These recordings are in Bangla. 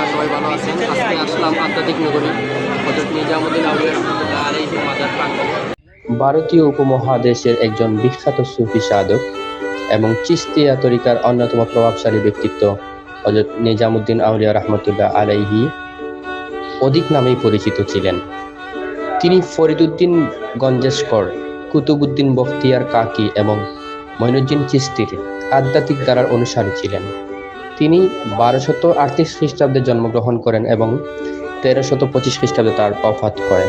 আপনারা সবাই ভালো আছেন। আজকে আসলাম আধ্যাত্মিক নগরী, হজরত নিজামুদ্দিন আউলিয়া মাজার ভারতীয় উপমহাদেশের একজন বিখ্যাত সুফি সাধক এবং চিস্তিয়া তরিকার অন্যতম প্রভাবশালী ব্যক্তিত্ব হজরত নিজামুদ্দিন আউলিয়া রহমতুল্লাহ আলাইহি অধিক নামেই পরিচিত ছিলেন। তিনি ফরিদুদ্দিন গঞ্জেশকর কুতুবুদ্দিন বখতিয়ার কাকি এবং মইনুদ্দিন চিস্তির আধ্যাত্মিক ধারার অনুসারী ছিলেন। তিনি বারোশত আটত্রিশ খ্রিস্টাব্দে জন্মগ্রহণ করেন এবং তেরোশত পঁচিশ খ্রিস্টাব্দে তার অফাত করে।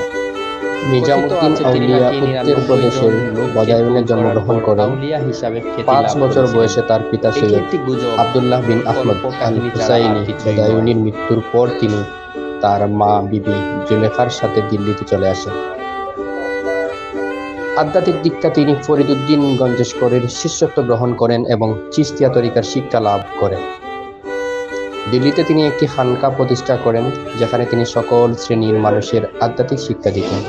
নিজামুদ্দিন আউলিয়া উত্তর প্রদেশের বদায়ুনে জন্মগ্রহণ করেন। পাঁচ বছর বয়সে তার পিতা সৈয়দ আব্দুল্লাহ বিন আহমদ আল হুসাইনি। বদায়ুনির মৃত্যুর পর তিনি তার মা বিবি জুলেখার সাথে দিল্লিতে চলে আসেন। আধ্যাত্মিক দীক্ষা তিনি ফরিদুদ্দিন গঞ্জেশকরের শিষ্যত্ব গ্রহণ করেন এবং চিস্তিয়া তরিকার শিক্ষা লাভ করেন। দিল্লিতে তিনি একটি হানকা প্রতিষ্ঠা করেন, যেখানে তিনি সকল শ্রেণির মানুষের আধ্যাত্মিক শিক্ষা দিতেন।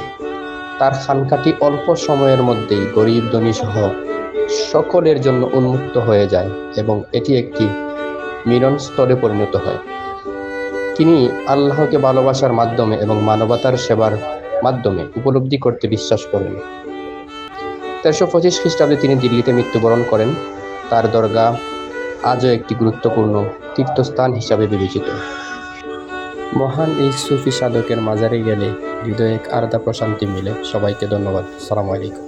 তার খানকাটি অল্প সময়ের মধ্যেই গরিব ধনী সহ সকলের জন্য উন্মুক্ত হয়ে যায় এবং এটি একটি মিলন স্তরে পরিণত হয়। তিনি আল্লাহকে ভালোবাসার মাধ্যমে এবং মানবতার সেবার মাধ্যমে উপলব্ধি করতে বিশ্বাস করেন। তেরোশো পঁচিশ খ্রিস্টাব্দে তিনি দিল্লিতে মৃত্যুবরণ করেন। তার দরগা আজও একটি গুরুত্বপূর্ণ তীর্থস্থান হিসাবে বিবেচিত। মহান এই সুফি সাধকের মাজারে গেলে হৃদয়ে এক আলাদা প্রশান্তি মিলে। সবাইকে ধন্যবাদ। সালাম আলাইকুম।